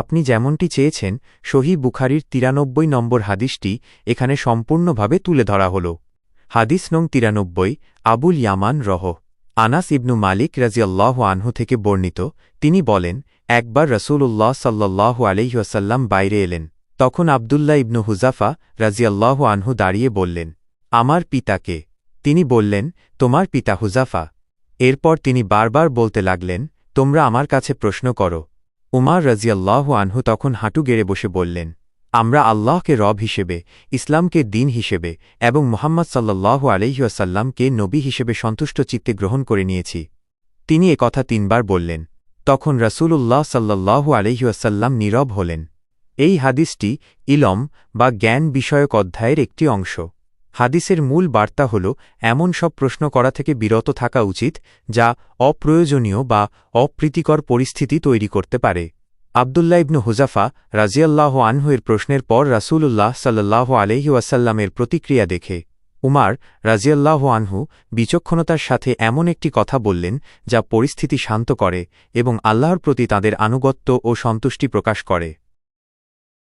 আপনি যেমনটি চেয়েছেন, সহি বুখারির তিরানব্বই নম্বর হাদিসটি এখানে সম্পূর্ণভাবে তুলে ধরা হল। হাদিস নং তিরানব্বই, আবুল ইয়ামান রহ। আনাস ইবনু মালিক রাজিয়াল্লাহ আনহু থেকে বর্ণিত, তিনি বলেন, একবার রসূলুল্লাহ সাল্লাহ আলহিহাসাল্লাম বাইরে এলেন। তখন আবদুল্লাহ ইবনু হুজাফা রাজিয়াল্লাহ আনহু দাঁড়িয়ে বললেন, আমার পিতাকে তিনি বললেন, তোমার পিতা হুজাফা। এরপর তিনি বারবার বলতে লাগলেন, তোমরা আমার কাছে প্রশ্ন করো। উমার রাজিয়াল্লাহ আনহু তখন হাঁটু গেড়ে বসে বললেন, আমরা আল্লাহকে রব হিসেবে, ইসলামকে দিন হিসেবে এবং মোহাম্মদ সাল্লাহ আলহিউসাল্লামকে নবী হিসেবে সন্তুষ্ট চিত্তে গ্রহণ করে নিয়েছি। তিনি কথা তিনবার বললেন। তখন রসূলুল্লাহ সাল্লাহ আলহিউসাল্লাম নীরব হলেন। এই হাদিসটি ইলম বা জ্ঞান বিষয়ক অধ্যায়ের একটি অংশ। হাদিসের মূল বার্তা হল, এমন সব প্রশ্ন করা থেকে বিরত থাকা উচিত, যা অপ্রয়োজনীয় বা অপ্রীতিকর পরিস্থিতি তৈরি করতে পারে। আবদুল্লাহ ইবনু হুজাফা রাজিয়াল্লাহ আনহুয়ের প্রশ্নের পর রাসূলুল্লাহ সাল্লাহ আলহি ওয়াসাল্লামের প্রতিক্রিয়া দেখে। উমার রাজিয়াল্লাহ আনহু বিচক্ষণতার সাথে এমন একটি কথা বললেন, যা পরিস্থিতি শান্ত করে এবং আল্লাহর প্রতি তাদের আনুগত্য ও সন্তুষ্টি প্রকাশ করে।